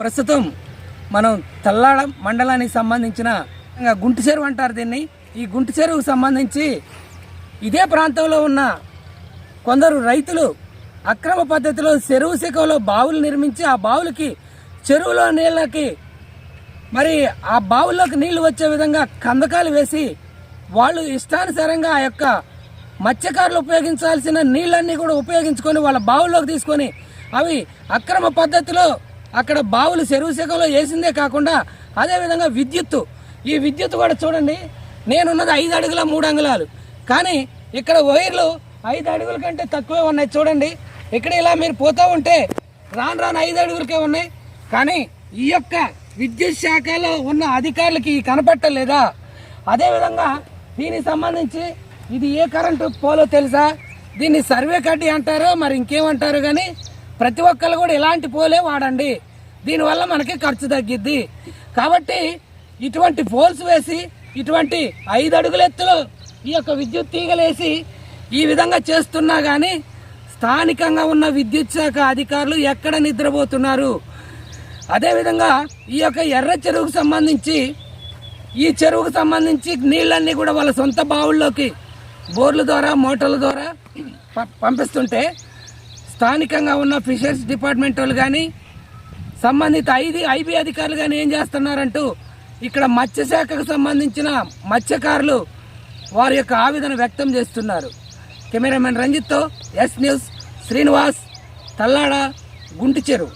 ప్రస్తుతం మనం తల్లాడ మండలానికి సంబంధించిన ఇంకా చెరువు అంటారు దీన్ని. ఈ గుంటు చెరువుకు సంబంధించి ఇదే ప్రాంతంలో ఉన్న కొందరు రైతులు అక్రమ పద్ధతిలో చెరువు శిఖలో బావులు నిర్మించి ఆ బావులకి చెరువులో నీళ్ళకి మరి ఆ బావుల్లోకి నీళ్ళు వచ్చే విధంగా కందకాలు వేసి వాళ్ళు ఇష్టానుసారంగా ఆ యొక్క మత్స్యకారులు ఉపయోగించాల్సిన నీళ్ళన్నీ కూడా ఉపయోగించుకొని వాళ్ళ బావుల్లోకి తీసుకొని అవి అక్రమ పద్ధతిలో అక్కడ బావులు చెరువు శిఖంలో వేసిందే కాకుండా అదేవిధంగా విద్యుత్తు. ఈ విద్యుత్ కూడా చూడండి నేనున్నది ఐదు అడుగుల మూడు అంగుళాలు. కానీ ఇక్కడ వైర్లు ఐదు అడుగుల కంటే తక్కువే ఉన్నాయి చూడండి. ఇక్కడ ఇలా మీరు పోతూ ఉంటే రాను రాను ఐదు అడుగులకే ఉన్నాయి. కానీ ఈ యొక్క విద్యుత్ శాఖలో ఉన్న అధికారులకి కనపట్టలేదా? అదేవిధంగా దీనికి సంబంధించి ఇది ఏ కరెంటు పోలో తెలుసా? దీన్ని సర్వే కడ్డీ అంటారో మరి ఇంకేమంటారు కానీ ప్రతి ఒక్కరు కూడా ఇలాంటి పోలే వాడండి. దీనివల్ల మనకి ఖర్చు తగ్గిద్ది. కాబట్టి ఇటువంటి పోల్స్ వేసి ఇటువంటి ఐదు అడుగుల ఎత్తులు ఈ యొక్క విద్యుత్ తీగలేసి ఈ విధంగా చేస్తున్నా కానీ స్థానికంగా ఉన్న విద్యుత్ శాఖ అధికారులు ఎక్కడ నిద్రపోతున్నారు? అదేవిధంగా ఈ యొక్క ఎర్ర చెరువుకు సంబంధించి ఈ చెరువుకు సంబంధించి నీళ్ళన్నీ కూడా వాళ్ళ సొంత బావుల్లోకి బోర్ల ద్వారా మోటార్ల ద్వారా పంపిస్తుంటే స్థానికంగా ఉన్న ఫిషర్స్ డిపార్ట్మెంట్ వాళ్ళు కానీ సంబంధిత ఐది ఐబీ అధికారులు కానీ ఏం చేస్తున్నారంటూ ఇక్కడ మత్స్యశాఖకు సంబంధించిన మత్స్యకారులు వారి యొక్క ఆవేదన వ్యక్తం చేస్తున్నారు. కెమెరామెన్ రంజిత్తో ఎస్ న్యూస్ శ్రీనివాస్ తల్లాడ గుంటిచెరువు